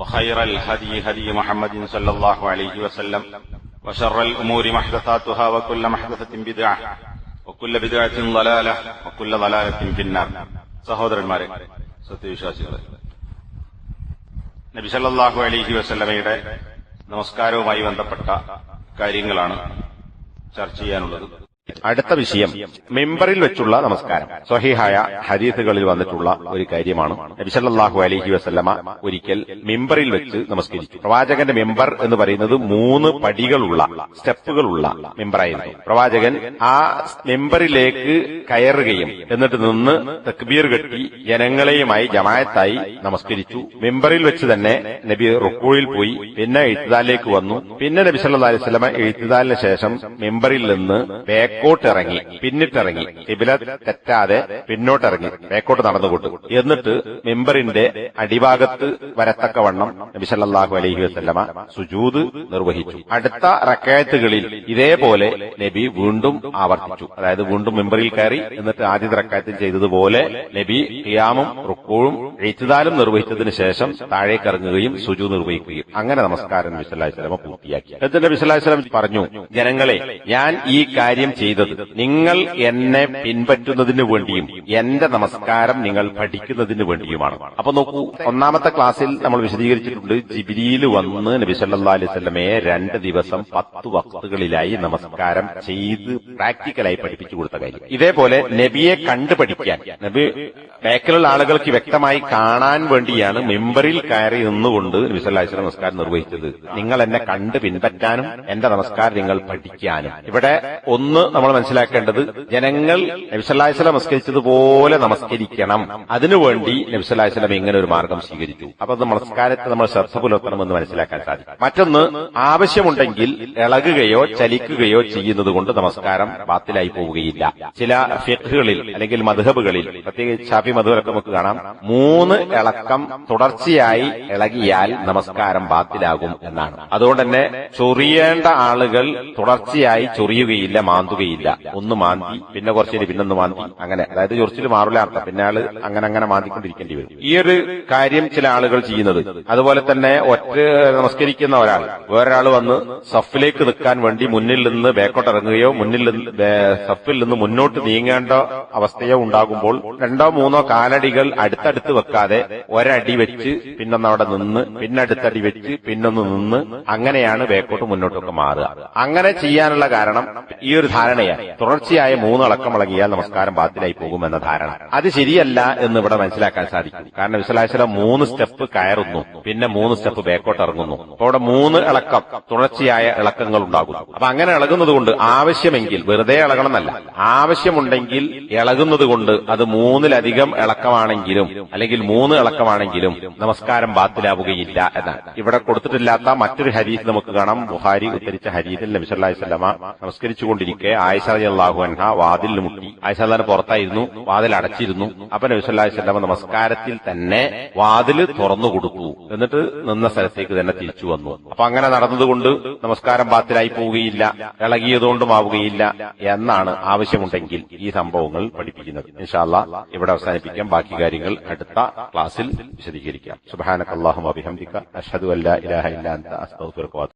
وخير الهدي هدي محمد صلى الله عليه وسلم وشر الأمور محدثاتها وكل محدثة بدعة وكل بدعة ضلالة وكل ضلالة في النار സഹോദരന്മാരെ സത്യവിശ്വാസികളെ നബി സല്ലല്ലാഹു അലൈഹി വസല്ലമയുടെ നമസ്കാരവുമായി ബന്ധപ്പെട്ട കാര്യങ്ങളാണ് ചർച്ച ചെയ്യാനുള്ളത് അടുത്ത വിഷയം മെമ്പറിൽ വെച്ചുള്ള നമസ്കാരം. സ്വഹിഹായ ഹദീസുകളിൽ വന്നിട്ടുള്ള ഒരു കാര്യമാണ്. നബിസല്ലാഹു അലഹി വസ്ലമ ഒരിക്കൽ മെമ്പറിൽ വെച്ച് നമസ്കരിച്ചു. പ്രവാചകന്റെ മെമ്പർ എന്ന് പറയുന്നത് മൂന്ന് പടികളുള്ള സ്റ്റെപ്പുകളുള്ള മെമ്പറായിരുന്നു. പ്രവാചകൻ ആ മെമ്പറിലേക്ക് കയറുകയും എന്നിട്ട് നിന്ന് തക്ബീർ കെട്ടി ജനങ്ങളെയുമായി ജമായത്തായി നമസ്കരിച്ചു. മെമ്പറിൽ വെച്ച് തന്നെ നബി റുക്കൂഴിൽ പോയി പിന്നെ എഴുത്തുതാലിലേക്ക് വന്നു. പിന്നെ നബി സല്ലാ അലൈഹി സ്വലമ എഴുത്തുതാലിന് ശേഷം മെമ്പറിൽ നിന്ന് ബേക്കോട്ടിറങ്ങി പിന്നിട്ടിറങ്ങി. കിബില തെറ്റാതെ പിന്നോട്ടിറങ്ങി ബേക്കോട്ട് നടന്നുകൊണ്ടു എന്നിട്ട് മെമ്പറിന്റെ അടിഭാഗത്ത് വരത്തക്കവണ്ണം നബിസല്ലാഹു അലഹി അലൈഹി സുജൂത് നിർവഹിച്ചു. അടുത്ത റക്കായത്തുകളിൽ ഇതേപോലെ നബി വീണ്ടും ആവർത്തിച്ചു. അതായത് വീണ്ടും മെമ്പറിൽ കയറി എന്നിട്ട് ആദ്യത്തെ റക്കായത്തിൽ ചെയ്തതുപോലെ നബി ഖിയാമും റുക്കോഴും എഴുത്തുതാലും നിർവഹിച്ചതിന് ശേഷം താഴേക്ക് ഇറങ്ങുകയും സുജു നിർവഹിക്കുകയും. അങ്ങനെ നമസ്കാരം നബി സല്ലല്ലാഹു അലൈഹി വസല്ലമ പൂർത്തിയാക്കി. എന്നിട്ട് നബി സല്ലല്ലാഹു അലൈഹി വസല്ലം പറഞ്ഞു ജനങ്ങളെ ഞാൻ ഈ കാര്യം ചെയ്തത്. നിങ്ങൾ എന്നെ പിൻപറ്റുന്നതിന് വേണ്ടിയും എന്റെ നമസ്കാരം നിങ്ങൾ പഠിക്കുന്നതിന് വേണ്ടിയുമാണ്. അപ്പൊ നോക്കൂ ഒന്നാമത്തെ ക്ലാസ്സിൽ നമ്മൾ വിശദീകരിച്ചിട്ടുണ്ട് ജിബിരിയിൽ വന്ന് നബി അലൈഹി സ്വലമയെ രണ്ട് ദിവസം പത്ത് വക്തുകളിലായി നമസ്കാരം ചെയ്ത് പ്രാക്ടിക്കലായി പഠിപ്പിച്ചു കൊടുത്ത കാര്യം. ഇതേപോലെ നബിയെ കണ്ടു പഠിക്കാൻ നബി ബാക്കിലുള്ള ആളുകൾക്ക് വ്യക്തമായി കാണാൻ വേണ്ടിയാണ് മെമ്പറിൽ കയറി നിന്നുകൊണ്ട് നബി സല്ലാ അലൈഹി നമസ്കാരം നിർവഹിച്ചത്. നിങ്ങൾ എന്നെ കണ്ട് പിൻപറ്റാനും എന്റെ നമസ്കാരം നിങ്ങൾ പഠിക്കാനും. ഇവിടെ ഒന്ന് നമ്മൾ മനസ്സിലാക്കേണ്ടത് ജനങ്ങൾ നബിസല്ലാഹിസ്ലം നമസ്കരിച്ചതുപോലെ നമസ്കരിക്കണം. അതിനുവേണ്ടി നബിസല്ലാഹിസ്ലം ഇങ്ങനെ ഒരു മാർഗം സ്വീകരിച്ചു. അപ്പൊ അത് നമസ്കാരത്തെ നമ്മൾ ശ്രദ്ധ പുലർത്തണമെന്ന് മനസ്സിലാക്കാൻ സാധിക്കും. മറ്റൊന്ന് ആവശ്യമുണ്ടെങ്കിൽ ഇളകുകയോ ചലിക്കുകയോ ചെയ്യുന്നത് കൊണ്ട് നമസ്കാരം ബാത്തിലായി പോവുകയില്ല. ചില ഫിഖുകളിൽ അല്ലെങ്കിൽ മധുഹബുകളിൽ പ്രത്യേകിച്ച് ഷാഫി മധുരൊക്കെ നമുക്ക് കാണാം മൂന്ന് ഇളക്കം തുടർച്ചയായി ഇളകിയാൽ നമസ്കാരം ബാത്തിലാകും എന്നാണ്. അതുകൊണ്ട് തന്നെ ചൊറിയേണ്ട ആളുകൾ തുടർച്ചയായി ചൊറിയുകയില്ല മാന്തുകയില്ല. ഒന്ന് മാന്തി പിന്നെ കുറച്ചിന് പിന്നൊന്ന് മാന്തി. അങ്ങനെ. അതായത് ചൊറിച്ചിൽ മാറില്ല അർത്ഥം. പിന്നെ ആൾ അങ്ങനെ അങ്ങനെ മാന്തിക്കൊണ്ടിരിക്കേണ്ടി വരും. ഈ ഒരു കാര്യം ചില ആളുകൾ ചെയ്യുന്നത്. അതുപോലെ തന്നെ ഒറ്റ നമസ്കരിക്കുന്ന ഒരാൾ. വേറൊരാൾ വന്ന് സഫിലേക്ക് നിൽക്കാൻ വേണ്ടി മുന്നിൽ നിന്ന് ബേക്കോട്ട് ഇറങ്ങുകയോ മുന്നിൽ നിന്ന് സഫിൽ നിന്ന് മുന്നോട്ട് നീങ്ങേണ്ട അവസ്ഥയോ ഉണ്ടാകുമ്പോൾ രണ്ടോ മൂന്നോ കാലടികൾ അടുത്തടുത്ത് വെക്കാതെ ഒരടി വെച്ച് പിന്നൊന്ന് അവിടെ നിന്ന് പിന്നെ അടുത്തടി വെച്ച് പിന്നൊന്ന് നിന്ന് അങ്ങനെയാണ് ബേക്കോട്ട് മുന്നോട്ടൊക്കെ മാറുക. അങ്ങനെ ചെയ്യാനുള്ള കാരണം ഈ ഒരു ധാരണയാണ് തുടർച്ചയായ മൂന്ന് അളക്കം ഇളകിയാൽ നമസ്കാരം ബാത്തിലായി പോകുമെന്ന ധാരണ. അത് ശരിയല്ല എന്ന് ഇവിടെ മനസ്സിലാക്കാൻ സാധിക്കും. കാരണം വിശലാശ്വലം മൂന്ന് സ്റ്റെപ്പ് കയറുന്നു. പിന്നെ മൂന്ന് സ്റ്റെപ്പ് ബേക്കോട്ട് ഇറങ്ങുന്നു. അപ്പൊ അവിടെ മൂന്ന് ഇളക്കം തുടർച്ചയായ ഇളക്കങ്ങൾ ഉണ്ടാകുന്നു. അപ്പൊ അങ്ങനെ ഇളകുന്നത് കൊണ്ട് ആവശ്യമെങ്കിൽ വെറുതെ ഇളകണമെന്നല്ല. ആവശ്യമുണ്ടെങ്കിൽ ഇളകുന്നത് കൊണ്ട് അത് മൂന്നിലധികം ഇളക്കമാണെങ്കിലും അല്ലെങ്കിൽ മൂന്ന് ഇളക്കമാണെങ്കിലും നമസ്കാരം ബാത്തിലാവുകയില്ല എന്നാണ്. ഇവിടെ കൊടുത്തിട്ടില്ലാത്ത മറ്റൊരു ഹരീത് നമുക്ക് കാണാം. ബുഹാരി ഉദ്ധരിച്ച ഹരീതിൽ നബി സല്ലല്ലാഹു അലൈഹി വസല്ലമ നമസ്കരിച്ചുകൊണ്ടിരിക്കെ ആയിഷ റളിയല്ലാഹു അൻഹ വാതിൽ മുട്ടി. ആയിഷ പുറത്തായിരുന്നു വാതിൽ അടച്ചിരുന്നു. അപ്പൊ നബി സല്ലല്ലാഹു നമസ്കാരത്തിൽ തന്നെ വാതിൽ തുറന്നു കൊടുത്തു. എന്നിട്ട് നിന്ന സ്ഥലത്തേക്ക് തന്നെ തിരിച്ചു വന്നു. അപ്പൊ അങ്ങനെ നടന്നതുകൊണ്ട് നമസ്കാരം ബാത്തിലായി പോവുകയില്ല ഇളകിയതുകൊണ്ടും ആവുകയില്ല എന്നാണ് ആവശ്യമുണ്ടെങ്കിൽ ഈ സംഭവങ്ങൾ പഠിപ്പിക്കുന്നത്. ഇൻഷാല്ല ഇവിടെ അവസാനിപ്പിക്കാം. ബാക്കി കാര്യങ്ങൾ അടുത്ത ക്ലാസ്സിൽ വിശദീകരിക്കാം. സുബാനക്കല്ലാഹു അഭിഹംദിക്ക അഷ്ഹദു അല്ലാ ഇലാഹ ഇല്ലാത്ത